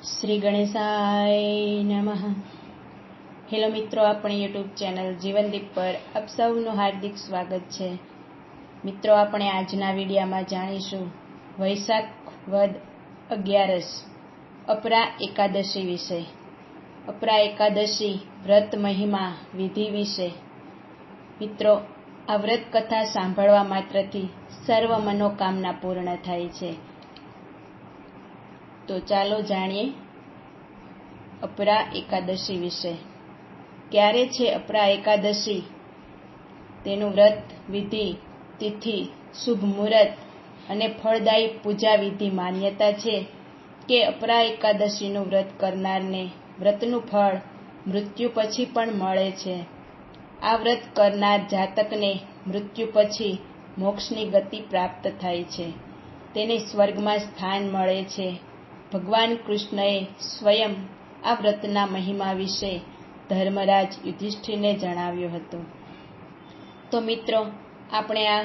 શ્રી ગણેશાય નમઃ. હેલો મિત્રો, આપણી યુટ્યુબ ચેનલ જીવનદીપ પર આપ સૌનું હાર્દિક સ્વાગત છે. મિત્રો, આપણે આજના વિડીયામાં જાણીશું વૈશાખ વદ અગિયારસ, અપરા એકાદશી વિશે. અપરા એકાદશી વ્રત મહિમા વિધિ વિશે. મિત્રો, આ વ્રત કથા સાંભળવા માત્રથી સર્વ મનોકામના પૂર્ણ થાય છે. તો ચાલો જાણીએ અપરા એકાદશી વિશે. ક્યારે છે અપરા એકાદશી? તેનું વ્રત, વિધિ, તિથિ, શુભ મુહૂર્ત અને ફળદાયી પૂજા વિધિ માન્યતા છે કે અપરા એકાદશીનું વ્રત કરનારને વ્રતનું ફળ, મૃત્યુ પછી પણ મળે છે. આ વ્રત કરનાર જાતકને મૃત્યુ પછી મોક્ષની ગતિ પ્રાપ્ત થાય છે. તેને સ્વર્ગમાં સ્થાન મળે છે. ભગવાન કૃષ્ણએ સ્વયં આ વ્રતના મહિમા વિશે ધર્મરાજ યુધિષ્ઠિરને જણાવ્યું હતું. તો મિત્રો, આપણે આ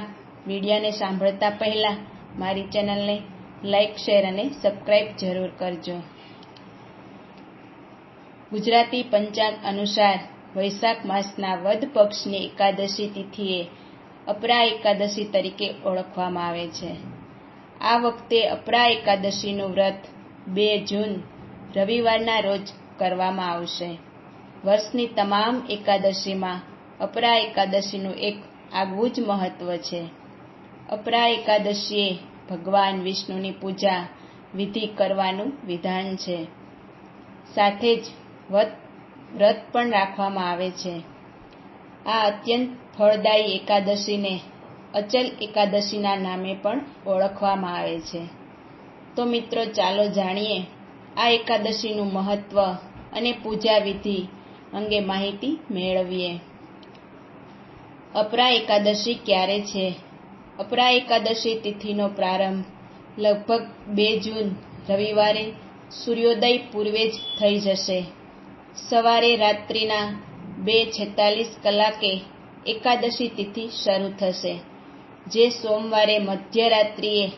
વિડીયોને સાંભળતા પહેલાં મારી ચેનલને લાઇક શેર અને સબસ્ક્રાઈબ જરૂર કરજો. ગુજરાતી પંચાંગ અનુસાર વૈશાખ માસના વદ પક્ષની એકાદશી તિથિએ અપરા એકાદશી તરીકે ઓળખવામાં આવે છે. આ વખતે અપરા એકાદશીનું વ્રત બે જૂન, રવિવારના રોજ કરવામાં આવશે. વર્ષની તમામ એકાદશીમાં અપરા એકાદશીનું એક આગવું જ મહત્વ છે. અપરા એકાદશીએ ભગવાન વિષ્ણુની પૂજા વિધિ કરવાનું વિધાન છે. સાથે જ વ્રત પણ રાખવામાં આવે છે. આ અત્યંત ફળદાયી એકાદશીને અચલ એકાદશીના નામે પણ ઓળખવામાં આવે છે. તો મિત્રો ચાલો જાણીએ આ એકાદશીનું મહત્વ અને પૂજા વિધિ અંગે માહિતી મેળવીએ. અપરા એકાદશી ક્યારે છે? અપરા એકાદશી તિથિનો પ્રારંભ લગભગ બે જૂન, રવિવારે સૂર્યોદય પૂર્વે જ થઈ જશે. સવારે રાત્રિના બે છેતાલીસ કલાકે એકાદશી તિથિ શરૂ થશે, જે સોમવારે મધ્યરાત્રિએ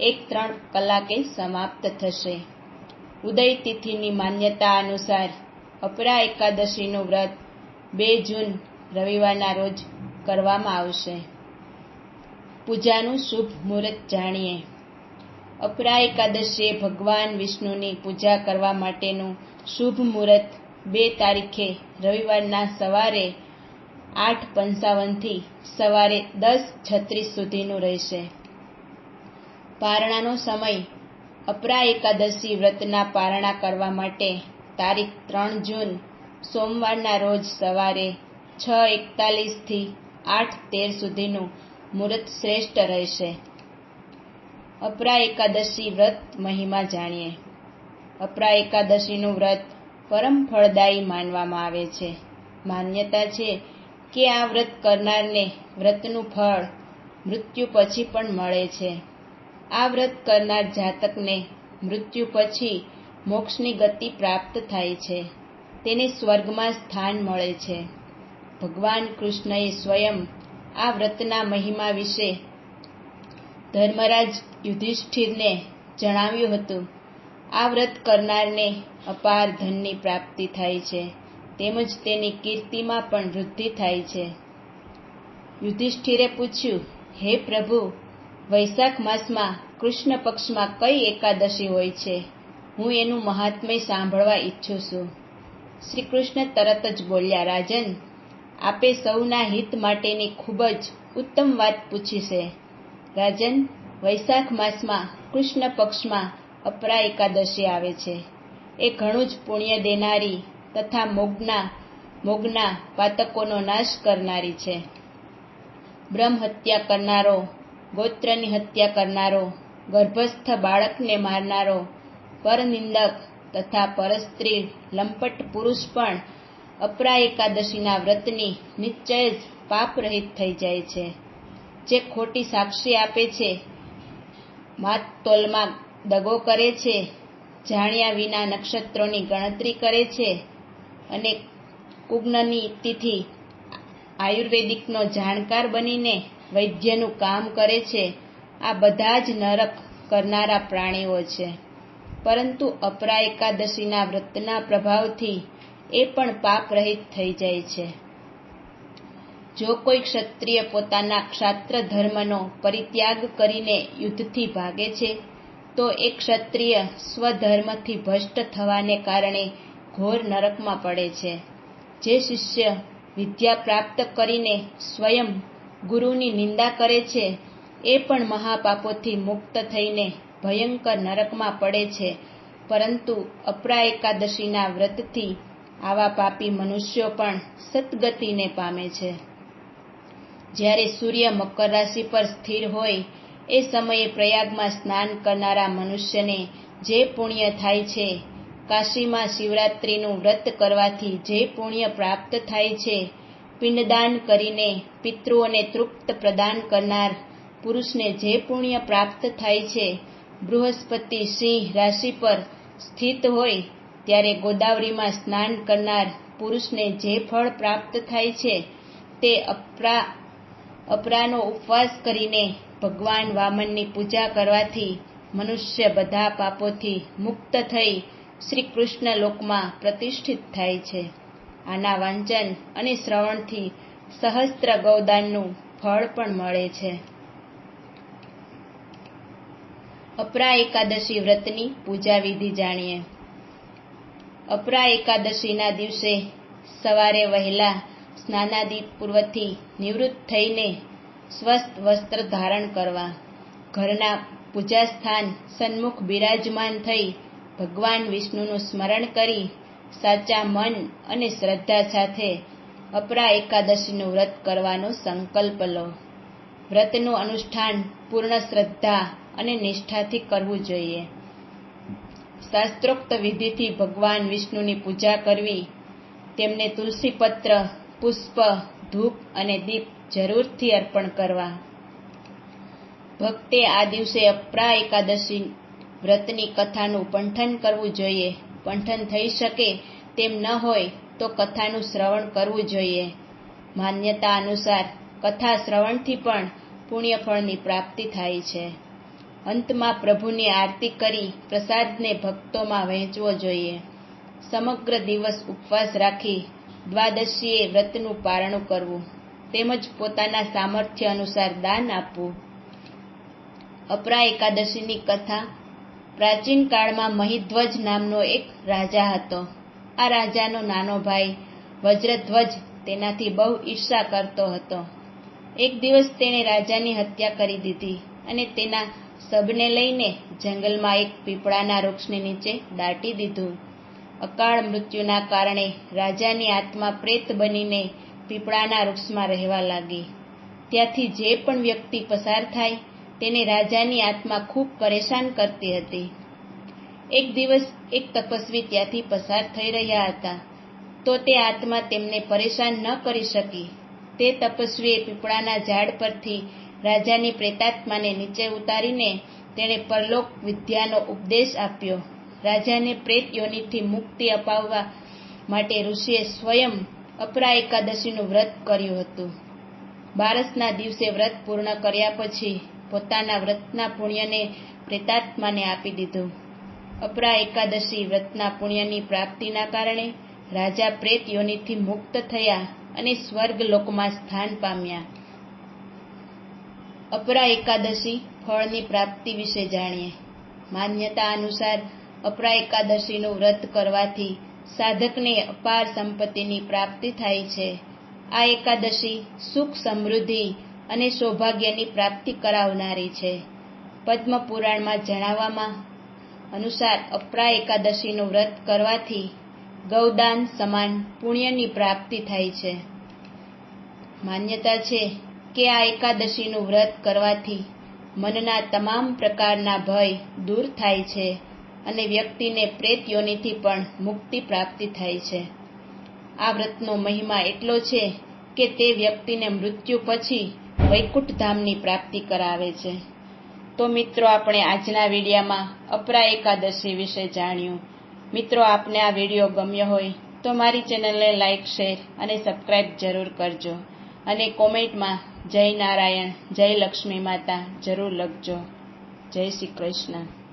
એક ત્રણ કલાકે સમાપ્ત થશે. ઉદય તિથિની માન્યતા અનુસાર અપરા એકાદશીનું વ્રત બે જૂન રવિવારના રોજ કરવામાં આવશે. પૂજાનું શુભ મુહૂર્ત જાણીએ. અપરા એકાદશીએ ભગવાન વિષ્ણુની પૂજા કરવા માટેનું શુભ મુહૂર્ત બે તારીખે રવિવારના સવારે આઠ પંચાવનથી સવારે દસ છત્રીસ સુધીનું રહેશે. પારણાનો સમય. અપરા એકાદશી વ્રતના પારણા કરવા માટે તારીખ ત્રણ જૂન, સોમવારના રોજ સવારે છ એકતાલીસથી આઠ તેર સુધીનું મુહૂર્ત શ્રેષ્ઠ રહેશે. અપરા એકાદશી વ્રત મહિમા જાણીએ. અપરા એકાદશીનું વ્રત પરમ ફળદાયી માનવામાં આવે છે. માન્યતા છે કે આ વ્રત કરનારને વ્રતનું ફળ મૃત્યુ પછી પણ મળે છે. આ વ્રત કરનાર જાતકને મૃત્યુ પછી મોક્ષની ગતિ પ્રાપ્ત થાય છે. તેને સ્વર્ગમાં સ્થાન મળે છે. ભગવાન કૃષ્ણએ સ્વયં આ વ્રતના મહિમા વિશે ધર્મરાજ યુધિષ્ઠિરને જણાવ્યું હતું. આ વ્રત કરનારને અપાર ધનની પ્રાપ્તિ થાય છે. તેમજ તેની કીર્તિમાં પણ વૃદ્ધિ થાય છે. યુધિષ્ઠિરે પૂછ્યું, હે પ્રભુ વૈશાખ માસમાં કૃષ્ણ પક્ષમાં કઈ એકાદશી હોય છે? હું એનું મહાત્મય સાંભળવા ઈચ્છું છું. શ્રી કૃષ્ણ તરત જ બોલ્યા, રાજન, આપે સૌના હિત માટેની ખૂબ જ ઉત્તમ વાત પૂછી છે. રાજન, વૈશાખ માસમાં કૃષ્ણ પક્ષમાં અપરા એકાદશી આવે છે. એ ઘણું જ પુણ્ય દેનારી તથા મોગના મોગના પાતકોનો નાશ કરનારી છે. બ્રહ્મ હત્યા કરનારો ગોત્રની હત્યા કરનારો, ગર્ભસ્થ બાળકને મારનારો, પરનિંદક તથા પરસ્ત્રી, લંપટ પુરુષ પણ અપરા એકાદશીના વ્રતની નિશ્ચય જ પાપરહિત થઈ જાય છે. જે ખોટી સાક્ષી આપે છે માતતોલમાં દગો કરે છે, જાણ્યા વિના નક્ષત્રોની ગણતરી કરે છે અને કુગ્નની તિથિ આયુર્વેદિકનો જાણકાર બનીને વૈદ્યનું કામ કરે છે. આ બધા જ નરક કરનારા પ્રાણીઓ છે. પરંતુ અપરા એકાદશીના વ્રતના પ્રભાવથી એ પણ પાપ રહિત થઈ જાય છે. જો કોઈ ક્ષત્રિય પોતાના ક્ષાત્ર ધર્મનો પરિત્યાગ કરીને યુદ્ધથી ભાગે છે, તો એ ક્ષત્રિય સ્વધર્મથી ભ્રષ્ટ થવાને કારણે ઘોર નરકમાં પડે છે. જે શિષ્ય વિદ્યા પ્રાપ્ત કરીને સ્વયં ગુરુની નિંદા કરે છે, એ પણ મહાપાપોથી મુક્ત થઈને ભયંકર નરકમાં પડે છે. પરંતુ અપરા એકાદશીના વ્રતથી આવા પાપી મનુષ્યો પણ સદગતિને પામે છે. જ્યારે સૂર્ય મકર રાશિ પર સ્થિર હોય, એ સમયે પ્રયાગમાં સ્નાન કરનારા મનુષ્યને જે પુણ્ય થાય છે, કાશીમાં શિવરાત્રિનું વ્રત કરવાથી જે પુણ્ય પ્રાપ્ત થાય છે પિંડદાન કરીને પિતૃઓને તૃપ્ત પ્રદાન કરનાર પુરુષને જે પુણ્ય પ્રાપ્ત થાય છે, બૃહસ્પતિ સિંહ રાશિ પર સ્થિત હોય, ત્યારે ગોદાવરીમાં સ્નાન કરનાર પુરુષને જે ફળ પ્રાપ્ત થાય છે, તે અપરા, અપરાનો ઉપવાસ કરીને ભગવાન વામનની પૂજા કરવાથી મનુષ્ય બધા પાપોથી મુક્ત થઈ શ્રી કૃષ્ણ લોકમાં પ્રતિષ્ઠિત થાય છે. આના વાંચન અને શ્રવણથી સહસ્ત્ર ગૌદાનનું ફળ પણ મળે છે. અપરા એકાદશી વ્રતની પૂજા વિધિ જાણીએ. અપરા એકાદશીના દિવસે સવારે વહેલા સ્નાનાદિ પૂર્વથી નિવૃત્ત થઈને સ્વસ્થ વસ્ત્ર ધારણ કરવા, ઘરના પૂજા સ્થાન સન્મુખ બિરાજમાન થઈ ભગવાન વિષ્ણુનું સ્મરણ કરી સાચા મન અને શ્રદ્ધા સાથે અપરા એકાદશીનું વ્રત કરવાનો સંકલ્પ લો. વ્રતનું અનુષ્ઠાન પૂર્ણ શ્રદ્ધા અને નિષ્ઠાથી કરવું જોઈએ. શાસ્ત્રોક્ત વિધિથી ભગવાન વિષ્ણુની પૂજા કરવી. તેમને તુલસી પત્ર પુષ્પ, ધૂપ અને દીપ જરૂરથી અર્પણ કરવા. ભક્તે આ દિવસે અપરા એકાદશી વ્રતની કથાનું પંઠન કરવું જોઈએ. પંઠન થઈ શકે તેમ ન હોય તો કથાનું શ્રવણ કરવું જોઈએ. માન્યતા અનુસાર કથા શ્રવણથી પણ પુણ્યફળની પ્રાપ્તિ થાય છે. અંતમાં પ્રભુની આરતી કરી પ્રસાદને ભક્તોમાં વહેંચવો જોઈએ. સમગ્ર દિવસ ઉપવાસ રાખી દ્વાદશીએ વ્રતનું પારણું કરવું, તેમજ પોતાના સામર્થ્ય અનુસાર દાન આપવું. અપરા એકાદશીની કથા પ્રાચીન કાળમાં મહિધ્વજ નામનો એક રાજા હતો. આ રાજાનો નાનો ભાઈ વજ્રધ્વજ તેનાથી બહુ ઈર્ષા કરતો હતો. એક દિવસ તેણે રાજાની હત્યા કરી દીધી અને તેના સબને લઈને જંગલમાં એક પીપળાના વૃક્ષની નીચે દાટી દીધું. અકાળ મૃત્યુના કારણે રાજાની આત્મા પ્રેત બનીને પીપળાના વૃક્ષમાં રહેવા લાગી. ત્યાંથી જે પણ વ્યક્તિ પસાર થાય તેને રાજાની આત્મા ખૂબ પરેશાન કરતી હતી. એક દિવસ એક તપસ્વી ત્યાંથી પસાર થઈ રહ્યા હતા. તો તે આત્મા તેમને પરેશાન ન કરી શકી. તે તપસ્વીએ પીપળાના ઝાડ પરથી રાજાની પ્રેતાત્માને નીચે ઉતારીને તેણે પરલોક વિદ્યાનો ઉપદેશ આપ્યો. રાજાને પ્રેત યોનિથી મુક્તિ અપાવવા માટે ઋષિએ સ્વયં અપરા એકાદશીનું વ્રત કર્યું હતું. બારસના દિવસે વ્રત પૂર્ણ કર્યા પછી પોતાના વ્રતના પુણ્યને પ્રેતાત્માને આપી દીધું. અપરા એકાદશી વ્રતના પુણ્યની પ્રાપ્તિના કારણે રાજા પ્રેત યોનિથી મુક્ત થયા અને સ્વર્ગ લોકમાં સ્થાન પામ્યા. અપરા એકાદશી ફળની પ્રાપ્તિ વિશે જાણીએ. માન્યતા અનુસાર અપરા એકાદશીનું વ્રત કરવાથી સાધકને અપાર સંપત્તિની પ્રાપ્તિ થાય છે. આ એકાદશી સુખ સમૃદ્ધિ અને સૌભાગ્યની પ્રાપ્તિ કરાવનારી છે. પદ્મ પુરાણમાં જણાવવામાં અનુસાર અપરા એકાદશીનું વ્રત કરવાથી ગૌદાન સમાન પુણ્યની પ્રાપ્તિ થાય છે. માન્યતા છે કે આ એકાદશીનું વ્રત કરવાથી મનના તમામ પ્રકારના ભય દૂર થાય છે અને વ્યક્તિને પ્રેત યોનિથી પણ મુક્તિ પ્રાપ્તિ થાય છે. આ વ્રતનો મહિમા એટલો છે કે તે વ્યક્તિને મૃત્યુ પછી વૈકુંઠ ધામની પ્રાપ્તિ કરાવે છે. તો મિત્રો, આપણે આજના વિડીયામાં અપરા એકાદશી વિશે જાણ્યું. મિત્રો, આપને આ વીડિયો ગમ્યો હોય, તો મારી ચેનલને લાઇક શેર અને સબસ્ક્રાઇબ જરૂર કરજો. અને કોમેન્ટમાં જય નારાયણ, જય લક્ષ્મી માતા જરૂર લખજો. જય શ્રી કૃષ્ણ.